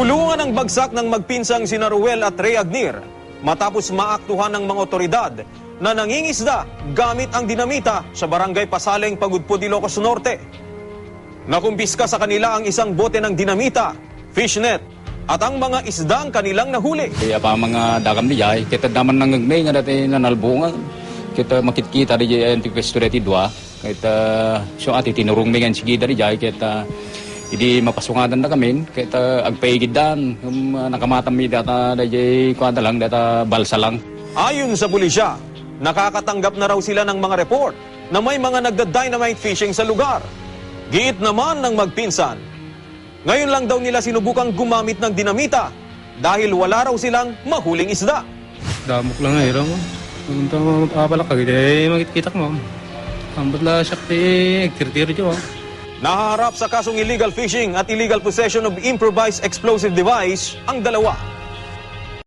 Kulungan ang bagsak ng magpinsang sina Ruel at Ray Agnir matapos maaktuhan ng mga otoridad na nangingisda gamit ang dinamita sa barangay Pasaleng, Pagudpud, Ilocos Norte. Nakumpiska sa kanila ang isang bote ng dinamita, fishnet, at ang mga isdang kanilang nahuli. Kaya pa mga dagam di jay, kita daman nangagnay nga dati nanalbungan. Kita makitkita di tikwesto dati dua. Kita so ati tinurong dengan sige dari jay kita hindi mapasungatan na kami, kita agpaigidan, um, nakamatam mi data da jay kuwada lang, data balsa lang. Ayon sa pulisya, nakakatanggap na raw sila ng mga report na may mga nagda-dynamite fishing sa lugar. Giit naman ng magpinsan. Ngayon lang daw nila sinubukang gumamit ng dinamita dahil wala raw silang mahuling isda. Damok lang nga, hiro mo. Punta mo mapapalak ka, hindi makikita mo. Ambot la siya kay agtir-tiro siya. Naharap sa kasong illegal fishing at illegal possession of improvised explosive device ang dalawa.